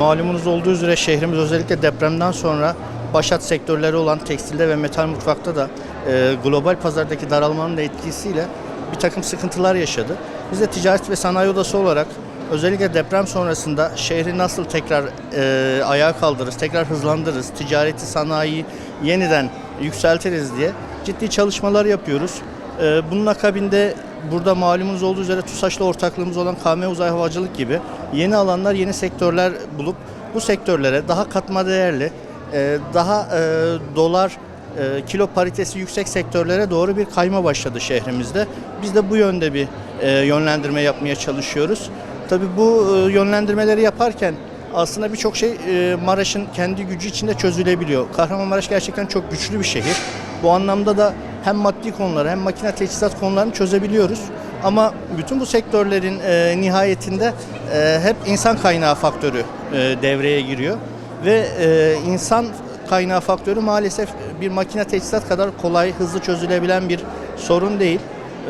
Malumunuz olduğu üzere şehrimiz özellikle depremden sonra başat sektörleri olan tekstilde ve metal mutfakta da e, global pazardaki daralmanın da etkisiyle bir takım sıkıntılar yaşadı. Biz de ticaret ve sanayi odası olarak özellikle deprem sonrasında şehri nasıl tekrar e, ayağa kaldırırız, tekrar hızlandırırız, ticareti, sanayiyi yeniden yükseltiriz diye ciddi çalışmalar yapıyoruz. E, bunun akabinde burada malumunuz olduğu üzere TUSAŞ'la ortaklığımız olan KM Uzay Havacılık gibi yeni alanlar, yeni sektörler bulup bu sektörlere daha katma değerli, e, daha e, dolar e, kilo paritesi yüksek sektörlere doğru bir kayma başladı şehrimizde. Biz de bu yönde bir yönlendirme yapmaya çalışıyoruz. Tabii bu yönlendirmeleri yaparken aslında birçok şey Maraş'ın kendi gücü içinde çözülebiliyor. Kahramanmaraş gerçekten çok güçlü bir şehir. Bu anlamda da hem maddi konuları hem makine teçhizat konularını çözebiliyoruz. Ama bütün bu sektörlerin e, nihayetinde e, hep insan kaynağı faktörü e, devreye giriyor. Ve e, insan kaynağı faktörü maalesef bir makine teçhizat kadar kolay, hızlı çözülebilen bir sorun değil.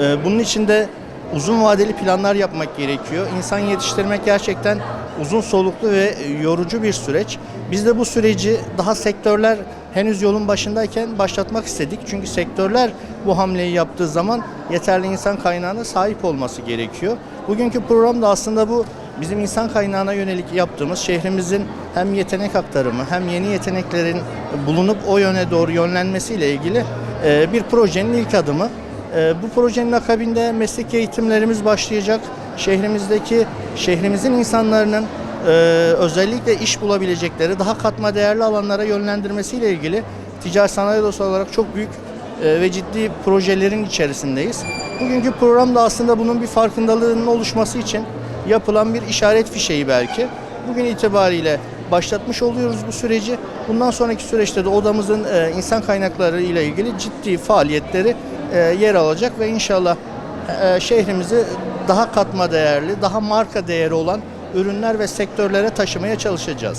E, bunun için de uzun vadeli planlar yapmak gerekiyor. İnsan yetiştirmek gerçekten uzun soluklu ve yorucu bir süreç. Biz de bu süreci daha sektörler henüz yolun başındayken başlatmak istedik. Çünkü sektörler bu hamleyi yaptığı zaman yeterli insan kaynağına sahip olması gerekiyor. Bugünkü program da aslında bu bizim insan kaynağına yönelik yaptığımız şehrimizin hem yetenek aktarımı hem yeni yeteneklerin bulunup o yöne doğru yönlenmesiyle ilgili e, bir projenin ilk adımı. Ee, Bu projenin akabinde meslek eğitimlerimiz başlayacak. Şehrimizdeki, şehrimizin insanların e, özellikle iş bulabilecekleri daha katma değerli alanlara yönlendirmesiyle ilgili Ticaret Sanayi Odası olarak çok büyük e, ve ciddi projelerin içerisindeyiz. Bugünkü program da aslında bunun bir farkındalığının oluşması için yapılan bir işaret fişeği belki. Bugün itibariyle başlatmış oluyoruz bu süreci. Bundan sonraki süreçte de odamızın e, insan kaynakları ile ilgili ciddi faaliyetleri e, yer alacak ve inşallah e, şehrimizi daha katma değerli, daha marka değeri olan ürünler ve sektörlere taşımaya çalışacağız.